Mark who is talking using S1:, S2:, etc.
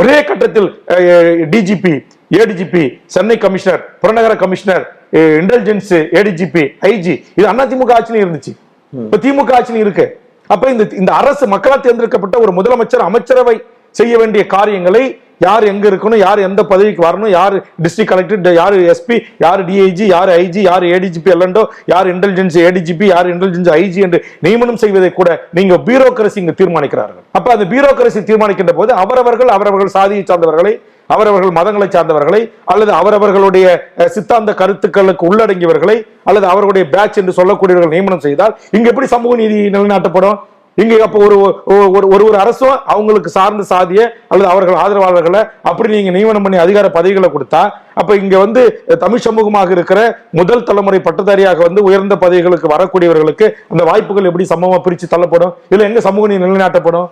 S1: ஒரே கட்டத்தில் DGP ADGP Chennai commissioner புறநகர கமிஷனர் இன்டெலிஜென்ஸ் ஏடிஜிபி ஐஜி இது அதிமுக ஆட்சியிலும் இருந்துச்சு. இப்ப திமுக ஆட்சியிலும் இருக்கு. அப்ப இந்த இந்த அரசு மக்களால் தேர்ந்தெடுக்கப்பட்ட ஒரு முதலமைச்சர் அமைச்சரவை செய்ய வேண்டிய காரியங்களை யார் எங்க இருக்கணும் யார் எந்த பதவிக்கு வரணும் யார் டிஸ்ட்ரிக்ட் கலெக்டர் யார் எஸ்பி யார் டிஐஜி யார் ஐஜி யார் ஏடிஜிபி எல்லண்டோ யார் இன்டெலிஜென்ஸ் ஏடிஜிபி யார் இன்டெலிஜென்ஸ் ஐஜி என்று நியமனம் செய்வதை கூட நீங்க பியூரோக்ரசி இங்கு தீர்மானிக்கிறார்கள். அப்ப அந்த பியூரோக்ரசி தீர்மானிக்கின்ற போது அவரவர்கள் அவரவர்கள் சாதியை சார்ந்தவர்களை அவரவர்கள் மதங்களை சார்ந்தவர்களை அல்லது அவரவர்களுடைய சித்தாந்த கருத்துக்களுக்கு உள்ளடங்கியவர்களை அல்லது அவர்களுடைய பேட்ச் என்று சொல்லக்கூடியவர்கள் நியமனம் செய்தால் இங்க எப்படி சமூக நீதி நிலைநாட்டப்படும்? இங்க அப்ப ஒரு ஒரு ஒரு ஒரு அரசும் அவங்களுக்கு சார்ந்த சாதிய அல்லது அவர்கள் ஆதரவாளர்களை அப்படி நீங்க நியமனம் பண்ணி அதிகார பதவிகளை கொடுத்தா அப்ப இங்க வந்து தமிழ் சமூகமாக இருக்கிற முதல் தலைமுறை பட்டதாரியாக வந்து உயர்ந்த பதவிகளுக்கு வரக்கூடியவர்களுக்கு அந்த வாய்ப்புகள் எப்படி சமமா பிரிச்சு தள்ளப்படும்? இல்ல எங்க சமூக நிலைநாட்டப்படும்?